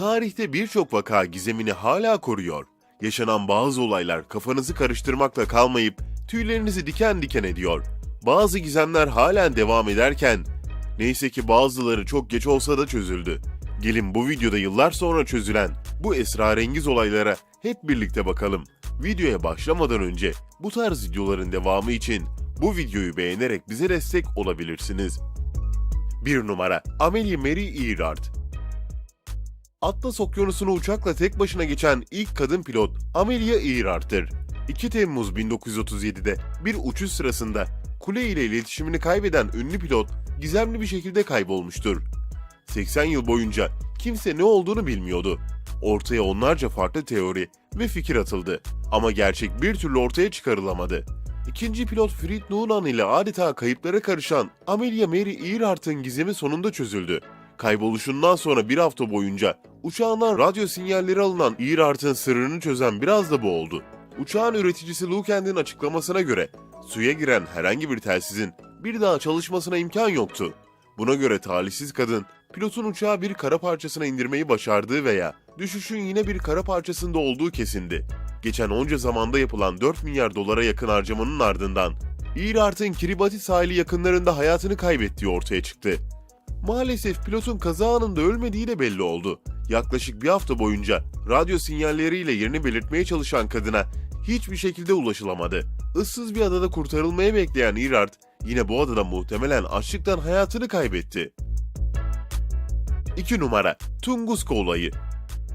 Tarihte birçok vaka gizemini hala koruyor. Yaşanan bazı olaylar kafanızı karıştırmakla kalmayıp tüylerinizi diken diken ediyor. Bazı gizemler halen devam ederken neyse ki bazıları çok geç olsa da çözüldü. Gelin bu videoda yıllar sonra çözülen bu esrarengiz olaylara hep birlikte bakalım. Videoya başlamadan önce bu tarz videoların devamı için bu videoyu beğenerek bize destek olabilirsiniz. 1 numara Amelie Mary Earhart Atlas Okyanusu'nu uçakla tek başına geçen ilk kadın pilot Amelia Earhart'tır. 2 Temmuz 1937'de bir uçuş sırasında kule ile iletişimini kaybeden ünlü pilot gizemli bir şekilde kaybolmuştur. 80 yıl boyunca kimse ne olduğunu bilmiyordu. Ortaya onlarca farklı teori ve fikir atıldı ama gerçek bir türlü ortaya çıkarılamadı. İkinci pilot Fritz Noonan ile adeta kayıplara karışan Amelia Mary Earhart'ın gizemi sonunda çözüldü. Kayboluşundan sonra bir hafta boyunca uçağından radyo sinyalleri alınan Earhart'ın sırrını çözen biraz da bu oldu. Uçağın üreticisi Lukehand'in açıklamasına göre suya giren herhangi bir telsizin bir daha çalışmasına imkan yoktu. Buna göre talihsiz kadın pilotun uçağı bir kara parçasına indirmeyi başardığı veya düşüşün yine bir kara parçasında olduğu kesindi. Geçen onca zamanda yapılan 4 milyar dolara yakın harcamanın ardından Earhart'ın Kiribati sahili yakınlarında hayatını kaybettiği ortaya çıktı. Maalesef pilotun kaza anında ölmediği de belli oldu. Yaklaşık bir hafta boyunca radyo sinyalleriyle yerini belirtmeye çalışan kadına hiçbir şekilde ulaşılamadı. Issız bir adada kurtarılmaya bekleyen Earhart yine bu adada muhtemelen açlıktan hayatını kaybetti. 2 numara Tunguska olayı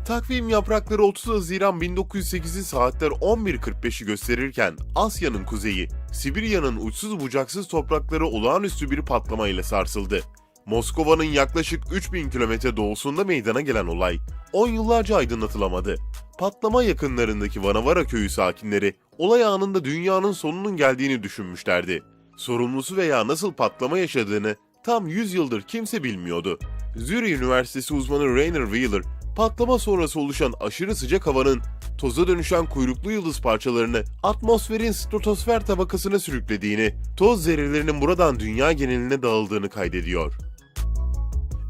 Takvim yaprakları 30 Haziran 1908'i saatler 11.45'i gösterirken Asya'nın kuzeyi, Sibirya'nın uçsuz bucaksız toprakları olağanüstü bir patlamayla sarsıldı. Moskova'nın yaklaşık 3000 kilometre doğusunda meydana gelen olay 10 yıllarca aydınlatılamadı. Patlama yakınlarındaki Vanavara köyü sakinleri olay anında dünyanın sonunun geldiğini düşünmüşlerdi. Sorumlusu veya nasıl patlama yaşadığını tam 100 yıldır kimse bilmiyordu. Zürich Üniversitesi uzmanı Rainer Wheeler, patlama sonrası oluşan aşırı sıcak havanın toza dönüşen kuyruklu yıldız parçalarını atmosferin stratosfer tabakasına sürüklediğini, toz zerrelerinin buradan dünya geneline dağıldığını kaydediyor.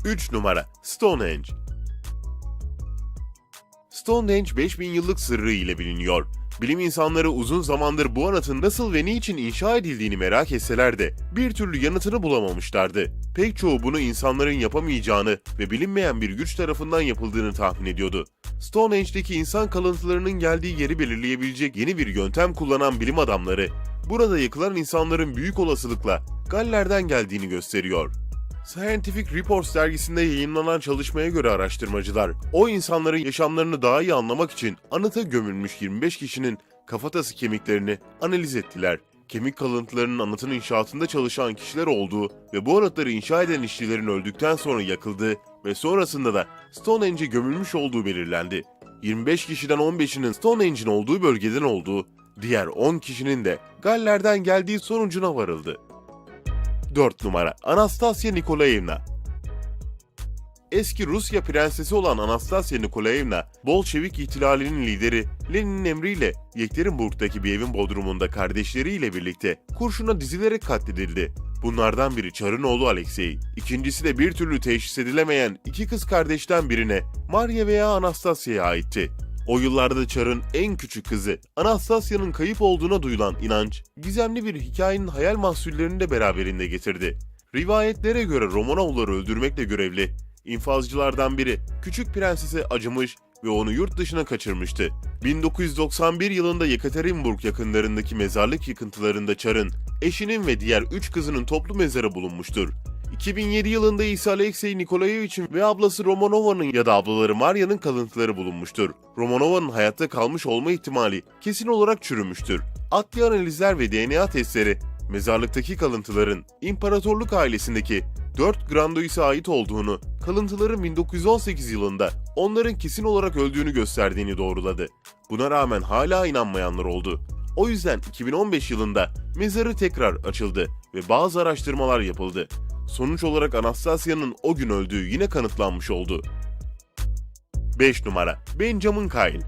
3 numara Stonehenge Stonehenge 5000 yıllık sırrı ile biliniyor. Bilim insanları uzun zamandır bu anıtın nasıl ve niçin inşa edildiğini merak etseler de bir türlü yanıtını bulamamışlardı. Pek çoğu bunu insanların yapamayacağını ve bilinmeyen bir güç tarafından yapıldığını tahmin ediyordu. Stonehenge'deki insan kalıntılarının geldiği yeri belirleyebilecek yeni bir yöntem kullanan bilim adamları, burada yıkılan insanların büyük olasılıkla Galler'den geldiğini gösteriyor. Scientific Reports dergisinde yayınlanan çalışmaya göre araştırmacılar, o insanların yaşamlarını daha iyi anlamak için anıta gömülmüş 25 kişinin kafatası kemiklerini analiz ettiler. Kemik kalıntılarının anıtın inşaatında çalışan kişiler olduğu ve bu anıtları inşa eden işçilerin öldükten sonra yakıldığı ve sonrasında da Stonehenge'e gömülmüş olduğu belirlendi. 25 kişiden 15'inin Stonehenge'in olduğu bölgeden olduğu, diğer 10 kişinin de Galler'den geldiği sonucuna varıldı. 4 numara Anastasia Nikolaevna Eski Rusya prensesi olan Anastasia Nikolaevna, Bolşevik ihtilalinin lideri Lenin'in emriyle Yekaterinburg'daki bir evin bodrumunda kardeşleriyle birlikte kurşuna dizilerek katledildi. Bunlardan biri Çar'ın oğlu Alexei, ikincisi de bir türlü teşhis edilemeyen iki kız kardeşten birine Maria veya Anastasia'ya aitti. O yıllarda Çar'ın en küçük kızı Anastasia'nın kayıp olduğuna duyulan inanç, gizemli bir hikayenin hayal mahsullerini de beraberinde getirdi. Rivayetlere göre Romanovları öldürmekle görevli, infazcılardan biri küçük prensese acımış ve onu yurt dışına kaçırmıştı. 1991 yılında Yekaterinburg yakınlarındaki mezarlık yıkıntılarında Çar'ın, eşinin ve diğer üç kızının toplu mezarı bulunmuştur. 2007 yılında ise Alexei Nikolayevich'in ve ablası Romanova'nın ya da ablaları Maria'nın kalıntıları bulunmuştur. Romanova'nın hayatta kalmış olma ihtimali kesin olarak çürümüştür. Adli analizler ve DNA testleri mezarlıktaki kalıntıların imparatorluk ailesindeki 4 Grandois'e ait olduğunu, kalıntıların 1918 yılında onların kesin olarak öldüğünü gösterdiğini doğruladı. Buna rağmen hala inanmayanlar oldu. O yüzden 2015 yılında mezarı tekrar açıldı ve bazı araştırmalar yapıldı. Sonuç olarak Anastasia'nın o gün öldüğü yine kanıtlanmış oldu. 5 numara Benjamin Kyle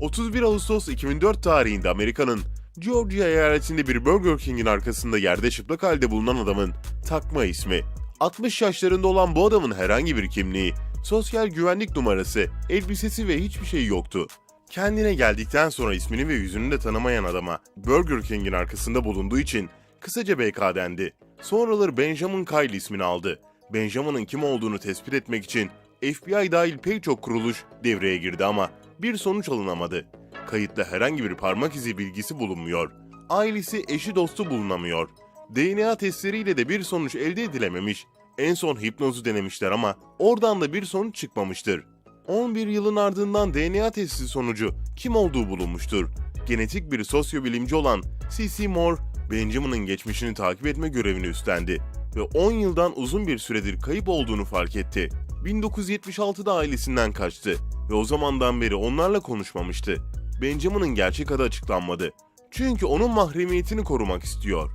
31 Ağustos 2004 tarihinde Amerika'nın Georgia eyaletinde bir Burger King'in arkasında yerde çıplak halde bulunan adamın takma ismi. 60 yaşlarında olan bu adamın herhangi bir kimliği Sosyal güvenlik numarası, elbisesi ve hiçbir şey yoktu. Kendine geldikten sonra ismini ve yüzünü de tanımayan adama Burger King'in arkasında bulunduğu için kısaca BK dendi. Sonraları Benjamin Kyle ismini aldı. Benjamin'ın kim olduğunu tespit etmek için FBI dahil pek çok kuruluş devreye girdi ama bir sonuç alınamadı. Kayıtla herhangi bir parmak izi bilgisi bulunmuyor. Ailesi, eşi, dostu bulunamıyor. DNA testleriyle de bir sonuç elde edilememiş. En son hipnozu denemişler ama oradan da bir sonuç çıkmamıştır. 11 yılın ardından DNA testi sonucu kim olduğu bulunmuştur. Genetik bir sosyobilimci olan C.C. Moore, Benjamin'ın geçmişini takip etme görevini üstlendi ve 10 yıldan uzun bir süredir kayıp olduğunu fark etti. 1976'da ailesinden kaçtı ve o zamandan beri onlarla konuşmamıştı. Benjamin'ın gerçek adı açıklanmadı. Çünkü onun mahremiyetini korumak istiyor.